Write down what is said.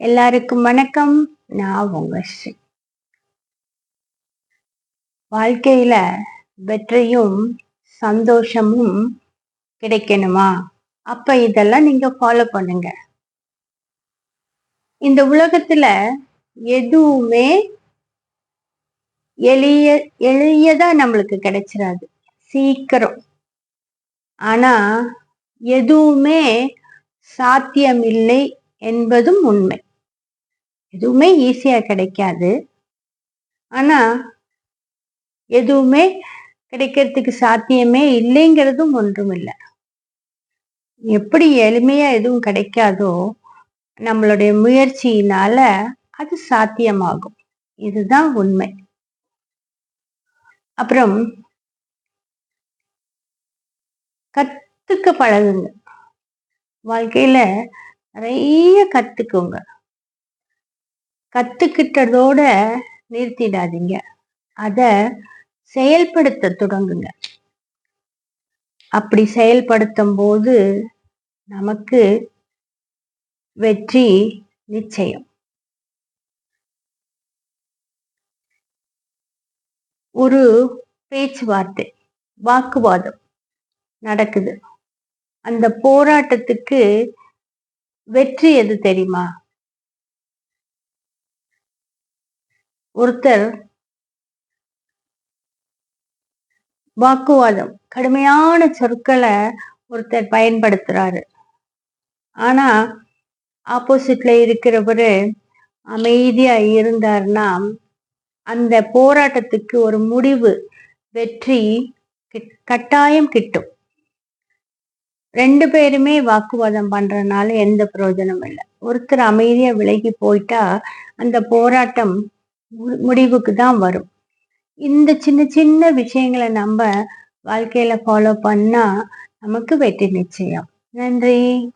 எல்லாருக்கும் வணக்கம். நான் உங்க ஸ்ரீ. வாழ்க்கையில வெற்றியும் சந்தோஷமும் கிடைக்கணுமா? அப்ப இதெல்லாம் நீங்க ஃபாலோ பண்ணுங்க. இந்த உலகத்துல எதுவுமே எளிய எளியதா நம்மளுக்கு கிடைச்சிடாது சீக்கிரம். ஆனா எதுவுமே சாத்தியமில்லை என்பதும் உண்மை. எதுவுமே ஈஸியா கிடைக்காது. ஆனா எதுவுமே கிடைக்கிறதுக்கு சாத்தியமே இல்லைங்கிறதும் ஒன்றும் இல்லை எப்படி எளிமையா எதுவும் கிடைக்காதோ நம்மளுடைய முயற்சியினால அது சாத்தியமாகும். இதுதான் உண்மை. அப்புறம் கத்துக்க பழகுங்க. வாழ்க்கையில நிறைய கத்துக்குங்க. கத்துக்கிட்டதோட நிறுத்திடாதீங்க. அத செயல்படுத்த தொடங்குங்க. அப்படி செயல்படுத்தும் போது நமக்கு வெற்றி நிச்சயம். ஒரு பேச்சுவார்த்தை வாக்குவாதம் நடக்குது. அந்த போராட்டத்துக்கு வெற்றி எது தெரியுமா? ஒருத்தர் வாக்குவாதம் கடுமையான சொற்களை ஒருத்தர் பயன்படுத்துறாரு. ஆனா ஆப்போசிட்ல இருக்கிறவரு அமைதியா இருந்தார்னா அந்த போராட்டத்துக்கு ஒரு முடிவு வெற்றி கிட்- கட்டாயம் கிட்டும். ரெண்டு பேருமே வாக்குவாதம் பண்றதுனால எந்த பிரயோஜனமும் இல்லை. ஒருத்தர் அமைதியா விலகி போயிட்டா அந்த போராட்டம் முடிவுக்கு தான் வரும். இந்த சின்ன சின்ன விஷயங்களை நம்ம வாழ்க்கையில ஃபாலோ பண்ணா நமக்கு வெற்றி நிச்சயம். நன்றி.